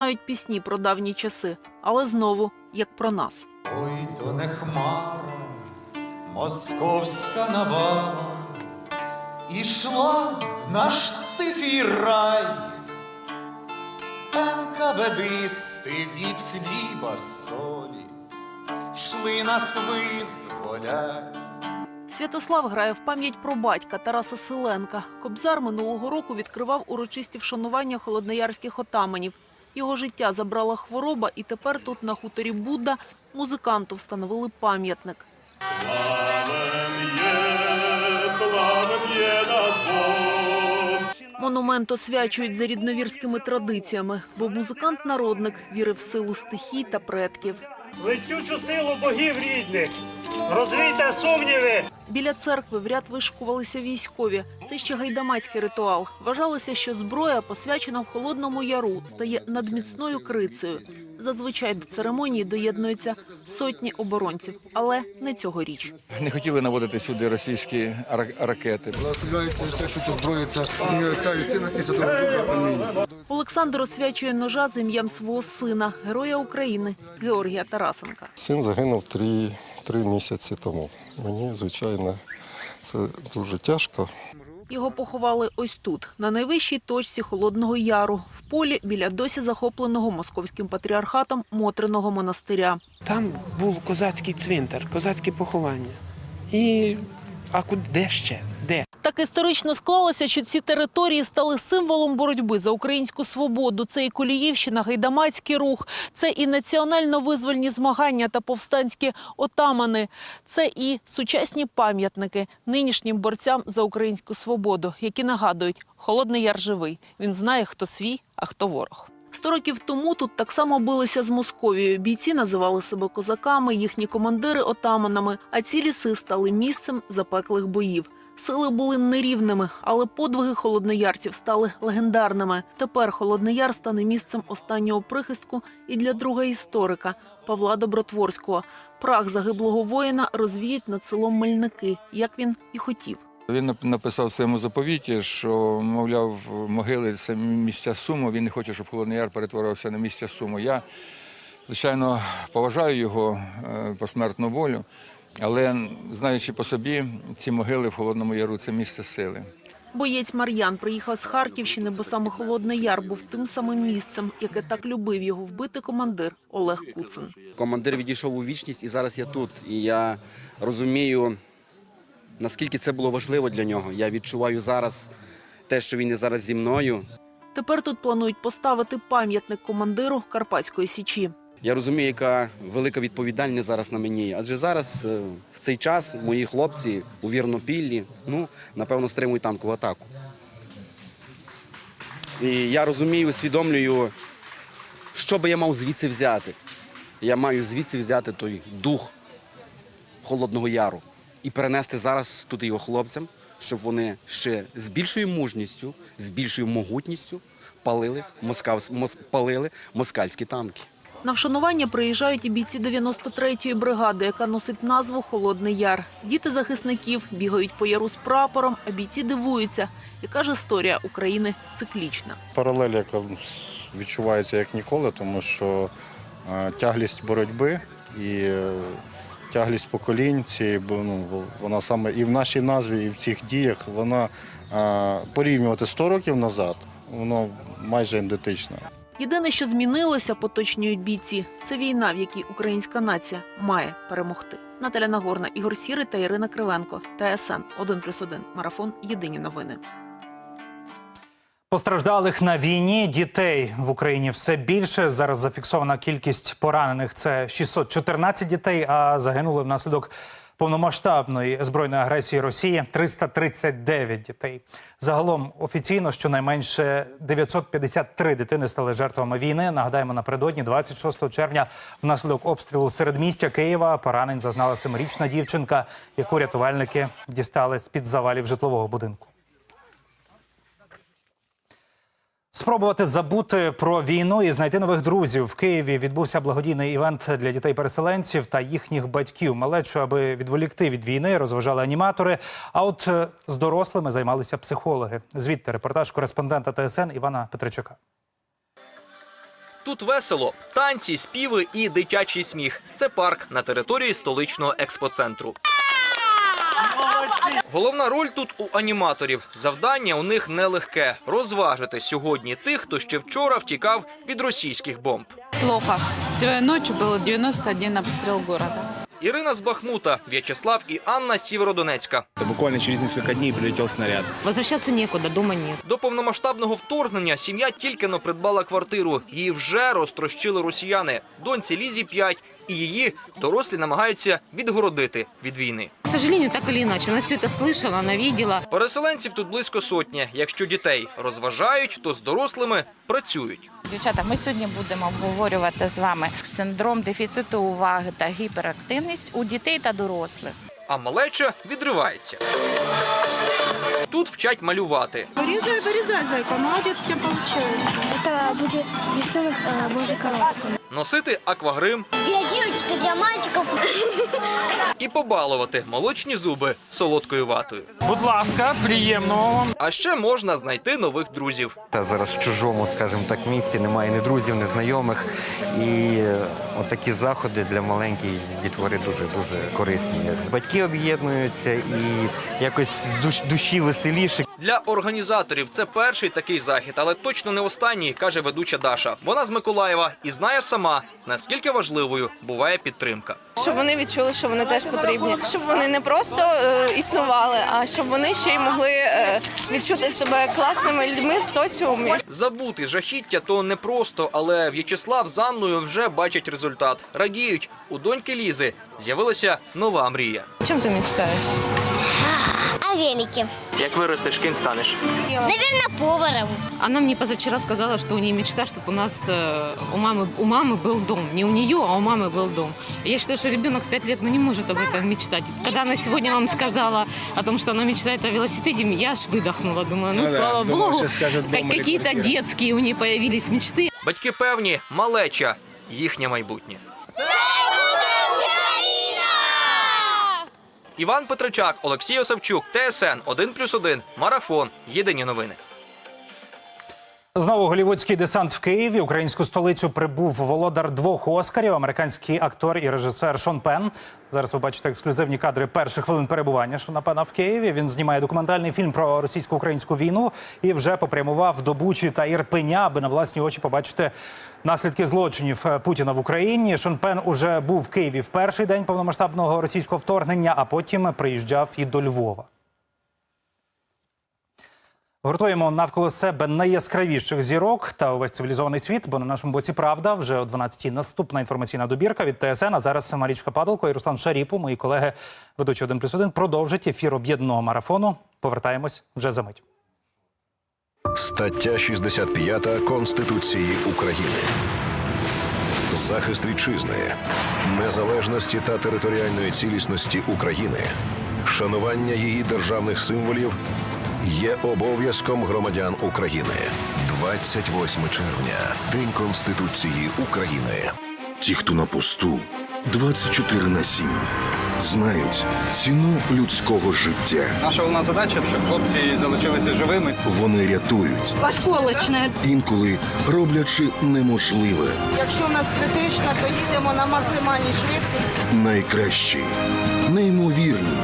Мають пісні про давні часи, але знову як про нас. Ой, то не хмара, московська навала, ішла в наш тихий рай, НКВДисти від хліба солі, йшли нас визволять. Святослав грає в пам'ять про батька Тараса Селенка. Кобзар минулого року відкривав урочисті вшанування холодноярських отаманів. Його життя забрала хвороба, і тепер тут, на хуторі Будда, музиканту встановили пам'ятник. Монумент освячують за рідновірськими традиціями, бо музикант-народник вірив в силу стихій та предків. Летючу силу богів рідних. Розвійте сумніви. Біля церкви в ряд вишкувалися військові. Це ще гайдамацький ритуал. Вважалося, що зброя, посвячена в холодному яру, стає надміцною крицею. Зазвичай до церемонії доєднуються сотні оборонців, але не цьогоріч. Не хотіли наводити сюди російські ра- ракети. Якщо це зброя, це Отця і Сина і Святого Духа. Амінь. Олександр освячує ножа з ім'ям свого сина, героя України Георгія Тарасенка. Син загинув три, три місяці тому. Мені, звичайно, це дуже тяжко. Його поховали ось тут, на найвищій точці Холодного Яру, в полі біля досі захопленого московським патріархатом Мотриного монастиря. Там був козацький цвинтар, козацьке поховання. І а куди де ще? Так історично склалося, що ці території стали символом боротьби за українську свободу. Це і Коліївщина, гайдамацький рух, це і національно-визвольні змагання та повстанські отамани, це і сучасні пам'ятники нинішнім борцям за українську свободу, які нагадують, холодний яр живий. Він знає, хто свій, а хто ворог. Сто років тому тут так само билися з Московією. Бійці називали себе козаками, їхні командири отаманами, а ці ліси стали місцем запеклих боїв. Сили були нерівними, але подвиги холодноярців стали легендарними. Тепер Холодний Яр стане місцем останнього прихистку і для друга історика Павла Добротворського. Прах загиблого воїна розвіють над селом Мельники, як він і хотів. Він написав в своєму заповіті, що, мовляв, могили це місця суму. Він не хоче, щоб Холодний Яр перетворився на місця суму. Я, звичайно, поважаю його е, посмертну волю, але знаючи по собі, ці могили в Холодному Яру це місце сили. Боєць Мар'ян приїхав з Харківщини, бо саме Холодний Яр був тим самим місцем, яке так любив його вбити командир Олег Куцин. Командир відійшов у вічність, і зараз я тут. І я розумію, наскільки це було важливо для нього. Я відчуваю зараз те, що він є зараз зі мною. Тепер тут планують поставити пам'ятник командиру Карпатської січі. Я розумію, яка велика відповідальність зараз на мені. Адже зараз, е, в цей час, мої хлопці у Вірнопіллі, ну, напевно, стримують танкову атаку. І я розумію, усвідомлюю, що би я мав звідси взяти. Я маю звідси взяти той дух Холодного Яру і перенести зараз тут його хлопцям, щоб вони ще з більшою мужністю, з більшою могутністю палили, москав, мос, палили москальські танки. На вшанування приїжджають і бійці 93-ї бригади, яка носить назву Холодний Яр. Діти захисників бігають по яру з прапором, а бійці дивуються, яка ж історія України циклічна. Паралель, яка відчувається як ніколи, тому що е, тяглість боротьби і е, тяглість поколінь цієї, ну, вона саме і в нашій назві, і в цих діях, вона е, порівнювати 100 років назад, воно майже ідентична. Єдине, що змінилося, поточнюють бійці, це війна, в якій українська нація має перемогти. Наталя Нагорна, Ігор Сірий та Ірина Кривенко. ТСН 1+,1. Марафон. Єдині новини. Постраждалих на війні дітей в Україні все більше. Зараз зафіксована кількість поранених це 614 дітей, а загинули внаслідок повномасштабної збройної агресії Росії 339 дітей. Загалом офіційно щонайменше 953 дитини стали жертвами війни. Нагадаємо, напередодні 26 червня внаслідок обстрілу середмістя Києва поранень зазнала семирічна дівчинка, яку рятувальники дістали з під завалів житлового будинку. Спробувати забути про війну і знайти нових друзів в Києві відбувся благодійний івент для дітей-переселенців та їхніх батьків. Малечу, аби відволікти від війни, розважали аніматори. А от е, з дорослими займалися психологи. Звідти репортаж кореспондента ТСН Івана Петричука. Тут весело, танці, співи і дитячий сміх. Це парк на території столичного експоцентру. Головна роль тут у аніматорів. Завдання у них нелегке розважити сьогодні тих, хто ще вчора втікав від російських бомб. Плохо. Сегодня ночью было 91 обстрел города. Ірина з Бахмута, В'ячеслав і Анна з Сєвєродонецька. Буквально через несколько дней прилетел снаряд. Возвращаться некуда, дома нет. До повномасштабного вторгнення сім'я тільки но придбала квартиру. Її вже розтрощили росіяни. Доньці Лізі 5, і її дорослі намагаються відгородити від війни. К сожалению, так или иначе, она все это слышала, она видела. Переселенців тут близько сотні. Якщо дітей розважають, то з дорослими працюють. Дівчата, ми сьогодні будемо обговорювати з вами синдром дефіциту уваги та гіперактивність у дітей та дорослих. А малеча відривається. Тут вчать малювати. Вырезай, вырезай, зайка, молодец, у тебя получается. Це буде рисунок Божий коробки. носити аквагрим Для дівчаток, для мальчиків. і побалувати молочні зуби солодкою ватою. Будь ласка, приємного вам. А ще можна знайти нових друзів. Та зараз в чужому, скажімо так, місті немає ні друзів, ні знайомих. І е, отакі заходи для маленької дітвори дуже дуже корисні. Батьки об'єднуються і якось душ, душі веселіше. Для організаторів це перший такий захід, але точно не останній, каже ведуча Даша. Вона з Миколаєва і знає сама, наскільки важливою буває підтримка. Щоб вони відчули, що вони теж потрібні. Щоб вони не просто е, існували, а щоб вони ще й могли е, відчути себе класними людьми в соціумі. Забути жахіття то непросто, але В'ячеслав з Анною вже бачать результат. Радіють, у доньки Лізи з'явилася нова мрія. Чим ти мечтаєш? А велики? Як виростеш, ким станеш? Наверное, поваром. Она мне позавчера сказала, что у нее мечта, чтобы у нас э, у мамы у мамы был дом. Не у нее, а у мамы был дом. Я считаю, что ребенок в 5 лет ну, не может об этом мечтать. Когда она сегодня вам сказала о том, что она мечтает о велосипеде, я аж выдохнула. Думаю, ну, Ну да, слава думала, богу, сейчас скажет как- дом или какие-то квартира. детские у нее появились мечты. Батьки певні, малеча, їхнє майбутнє. Іван Петричак, Олексій Осавчук, ТСН 1+,1, Марафон. Єдині новини. Знову голівудський десант в Києві. Українську столицю прибув володар двох оскарів. Американський актор і режисер Шон Пен. Зараз ви бачите ексклюзивні кадри перших хвилин перебування Шона Пена в Києві. Він знімає документальний фільм про російсько-українську війну і вже попрямував до Бучі та Ірпеня, аби на власні очі побачити наслідки злочинів Путіна в Україні. Шон Пен уже був в Києві в перший день повномасштабного російського вторгнення, а потім приїжджав і до Львова. Гуртуємо навколо себе найяскравіших зірок та увесь цивілізований світ, бо на нашому боці правда вже о 12-й наступна інформаційна добірка від ТСН. А зараз Марічка Падалко і Руслан Шаріпу, мої колеги, ведучі 1 плюс 1, продовжать ефір об'єднаного марафону. Повертаємось вже за мить. Стаття 65 Конституції України. Захист вітчизни, незалежності та територіальної цілісності України, шанування її державних символів є обов'язком громадян України. 28 червня День Конституції України. Ті, хто на посту 24 на 7, знають ціну людського життя. Наша головна задача, щоб хлопці залишилися живими. Вони рятують, Осколочная. інколи роблячи неможливе. Якщо у нас критично, то їдемо на максимальній швидкості. Найкращі, неймовірні,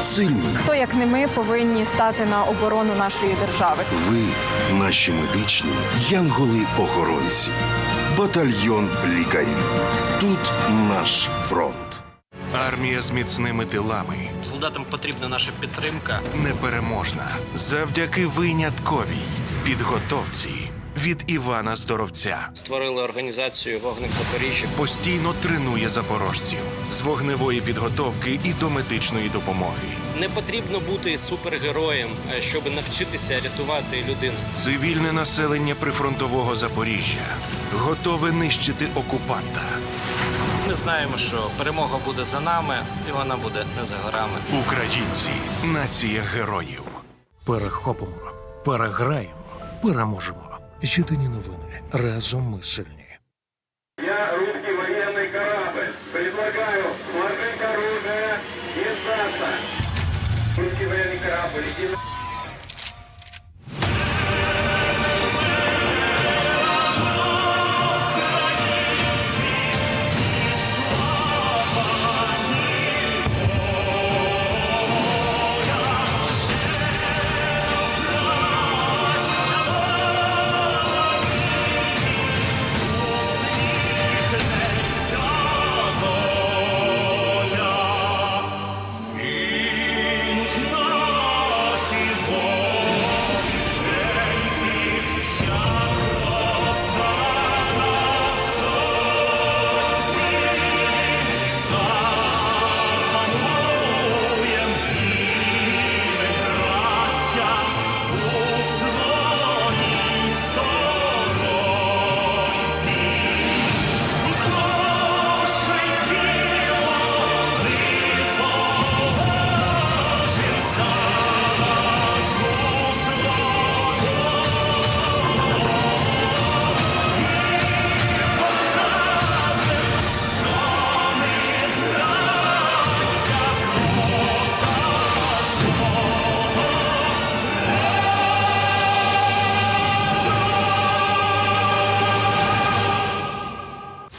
сильні. Хто, як не ми, повинні стати на оборону нашої держави? Ви, наші медичні янголи-охоронці, батальйон лікарів. Тут наш фронт. Армія з міцними тилами Солдатам потрібна наша підтримка. непереможна завдяки винятковій підготовці від Івана Здоровця. Створили організацію Вогник Запоріжжя. Постійно тренує запорожців з вогневої підготовки і до медичної допомоги. Не потрібно бути супергероєм, е, щоб навчитися рятувати людину. Цивільне населення прифронтового Запоріжжя готове нищити окупанта. Ми знаємо, що перемога буде за нами, і вона буде не за горами. Українці нація героїв. Перехопимо, переграємо, переможемо. Єдині новини. Разом ми сильні. Я русский воєнний корабль. Предлагаю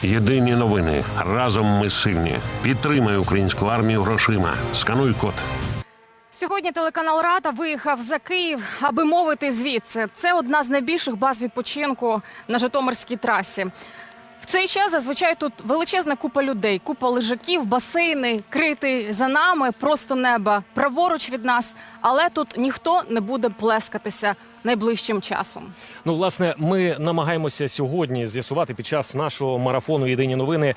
Єдині новини. Разом ми сильні. Підтримай українську армію грошима. Скануй код. Сьогодні телеканал Рада виїхав за Київ, аби мовити звідси. Це одна з найбільших баз відпочинку на Житомирській трасі. В цей час зазвичай тут величезна купа людей, купа лежаків, басейни, критий за нами, просто неба, праворуч від нас. Але тут ніхто не буде плескатися найближчим часом. Ну, власне, ми намагаємося сьогодні з'ясувати під час нашого марафону Єдині новини,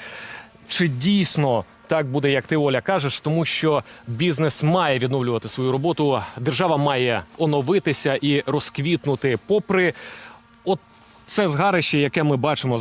чи дійсно так буде, як ти Оля кажеш, тому що бізнес має відновлювати свою роботу, держава має оновитися і розквітнути, попри от це згарище, яке ми бачимо